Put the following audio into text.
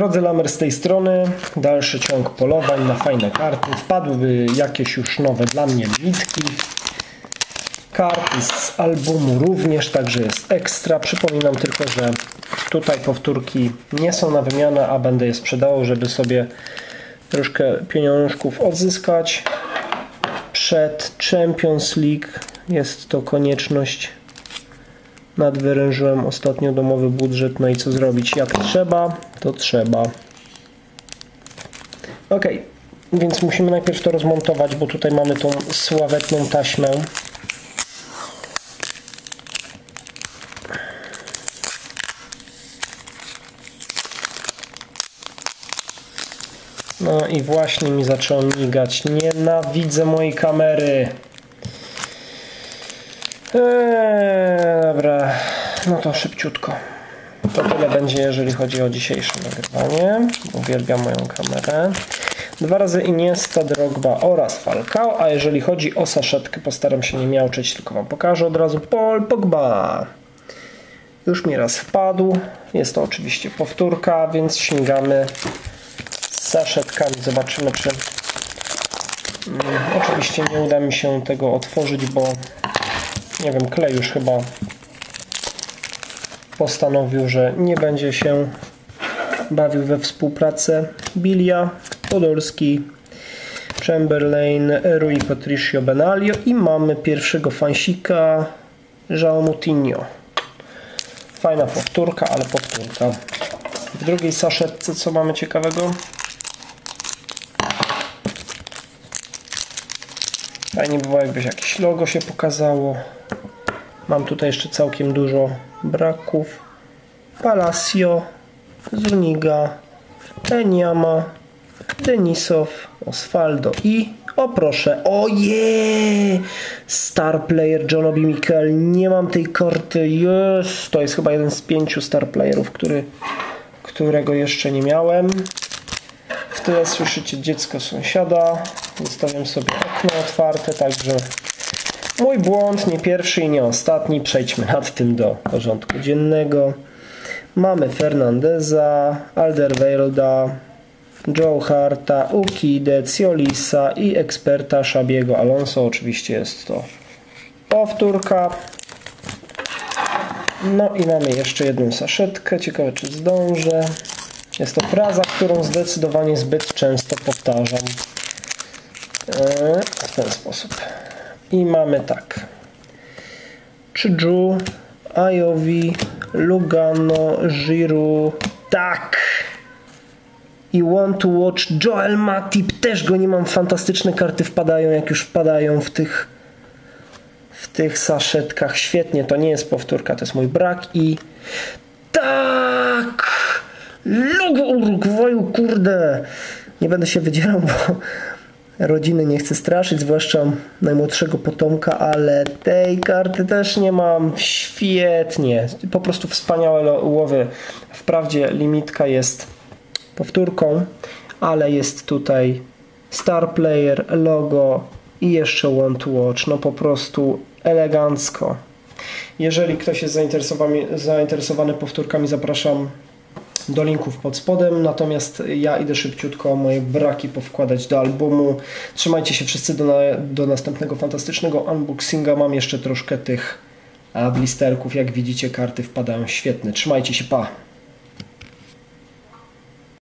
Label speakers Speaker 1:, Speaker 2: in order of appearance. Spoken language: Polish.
Speaker 1: Drodzy Lamer z tej strony, dalszy ciąg polowań na fajne karty. Wpadłyby jakieś już nowe dla mnie litki. Karty z albumu również, także jest ekstra. Przypominam tylko, że tutaj powtórki nie są na wymianę, a będę je sprzedawał, żeby sobie troszkę pieniążków odzyskać. Przed Champions League jest to konieczność nadwyrężyłem ostatnio domowy budżet, no i co zrobić? Jak trzeba, to trzeba. Ok, więc musimy najpierw to rozmontować, bo tutaj mamy tą sławetną taśmę. No i właśnie mi zaczęło migać. Nienawidzę mojej kamery. Eee, dobra, no to szybciutko. To tyle będzie, jeżeli chodzi o dzisiejsze nagrywanie. Uwielbiam moją kamerę. Dwa razy Iniesta, Drogba oraz Falcao, a jeżeli chodzi o saszetkę, postaram się nie miałczeć, tylko Wam pokażę od razu. Paul Pogba. Już mi raz wpadł. Jest to oczywiście powtórka, więc sięgamy z saszetkami. Zobaczymy, czy... Hmm, oczywiście nie uda mi się tego otworzyć, bo nie wiem, klej już chyba postanowił, że nie będzie się bawił we współpracę. Bilia, Podolski, Chamberlain, Rui Patricio Benalio i mamy pierwszego fansika João Moutinho. Fajna powtórka, ale powtórka. W drugiej saszetce co mamy ciekawego? Fajnie by było jakbyś jakieś logo się pokazało. Mam tutaj jeszcze całkiem dużo braków. Palacio, Zuniga, Enyama, Denisow, Osvaldo i o proszę, oje! Star Player John Obi Mikel. Nie mam tej karty. To jest chyba jeden z pięciu Star Playerów, który, którego jeszcze nie miałem. W tyle słyszycie dziecko sąsiada. Zostawiam sobie okno otwarte, także Mój błąd, nie pierwszy i nie ostatni. Przejdźmy nad tym do porządku dziennego. Mamy Fernandeza, Alderweirelda, Joe Harta, Ukide, Ciolisa i eksperta Szabiego Alonso. Oczywiście jest to powtórka. No i mamy jeszcze jedną saszetkę. Ciekawe czy zdążę. Jest to fraza, którą zdecydowanie zbyt często powtarzam. E, w ten sposób. I mamy tak. Czyju, Ajowi, Lugano, Giru. Tak! I Want to Watch Joel Matip. Też go nie mam. Fantastyczne karty wpadają, jak już wpadają w tych w tych saszetkach. Świetnie, to nie jest powtórka, to jest mój brak i tak! Logo Urugwaju, kurde! Nie będę się wydzierał, bo rodziny nie chcę straszyć, zwłaszcza najmłodszego potomka, ale tej karty też nie mam. Świetnie. Po prostu wspaniałe łowy. Wprawdzie limitka jest powtórką, ale jest tutaj Star Player, logo i jeszcze to Watch. No po prostu elegancko. Jeżeli ktoś jest zainteresowany powtórkami, zapraszam do linków pod spodem, natomiast ja idę szybciutko moje braki powkładać do albumu. Trzymajcie się wszyscy do, na, do następnego fantastycznego unboxinga. Mam jeszcze troszkę tych blisterków, jak widzicie karty wpadają świetne. Trzymajcie się, pa!